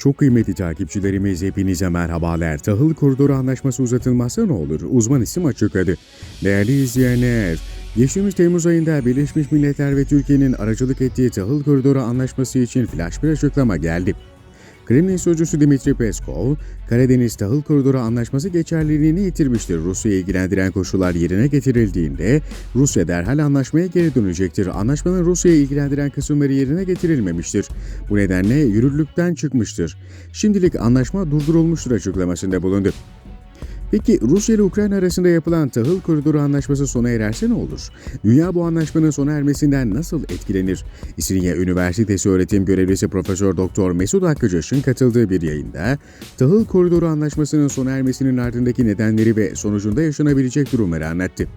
Çok kıymetli takipçilerimiz hepinize merhabalar. Tahıl koridoru anlaşması uzatılmazsa ne olur? Uzman isim açıkladı. Değerli izleyenler, geçtiğimiz Temmuz ayında Birleşmiş Milletler ve Türkiye'nin aracılık ettiği tahıl koridoru anlaşması için flash bir açıklama geldi. Kremlin sözcüsü Dimitri Peskov, Karadeniz Tahıl Koridoru Anlaşması geçerliliğini yitirmiştir. Rusya'yı ilgilendiren koşullar yerine getirildiğinde Rusya derhal anlaşmaya geri dönecektir. Anlaşmanın Rusya'yı ilgilendiren kısımları yerine getirilmemiştir. Bu nedenle yürürlükten çıkmıştır. Şimdilik anlaşma durdurulmuştur açıklamasında bulundu. Peki Rusya ile Ukrayna arasında yapılan tahıl koridoru anlaşması sona ererse ne olur? Dünya bu anlaşmanın sona ermesinden nasıl etkilenir? İstinye Üniversitesi öğretim görevlisi Profesör Doktor Mesut Hakkıcaş'ın katıldığı bir yayında tahıl koridoru anlaşmasının sona ermesinin ardındaki nedenleri ve sonucunda yaşanabilecek durumları anlattı.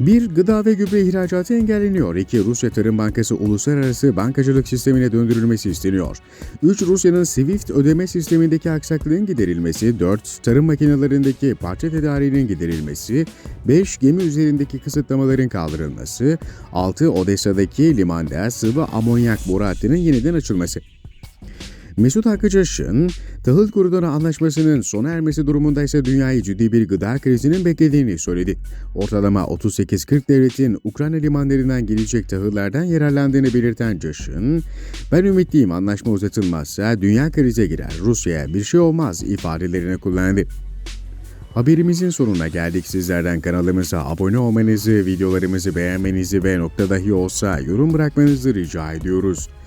Bir, gıda ve gübre ihracatı engelleniyor. İki, Rusya Tarım Bankası uluslararası bankacılık sistemine döndürülmesi isteniyor. Üç, Rusya'nın SWIFT ödeme sistemindeki aksaklığın giderilmesi. Dört, tarım makinelerindeki parça tedariğinin giderilmesi. Beş, gemi üzerindeki kısıtlamaların kaldırılması. Altı, Odessa'daki limanda sıvı amonyak boru hattının yeniden açılması. Mesut Hakkıcaş'ın tahıl koridoru anlaşmasının sona ermesi durumunda ise dünyayı ciddi bir gıda krizinin beklediğini söyledi. Ortalama 38-40 devletin Ukrayna limanlarından gelecek tahıllardan yararlandığını belirten Caş'ın, ben ümitliyim anlaşma uzatılmazsa dünya krize girer, Rusya'ya bir şey olmaz ifadelerini kullandı. Haberimizin sonuna geldik. Sizlerden kanalımıza abone olmanızı, videolarımızı beğenmenizi ve nokta dahi olsa yorum bırakmanızı rica ediyoruz.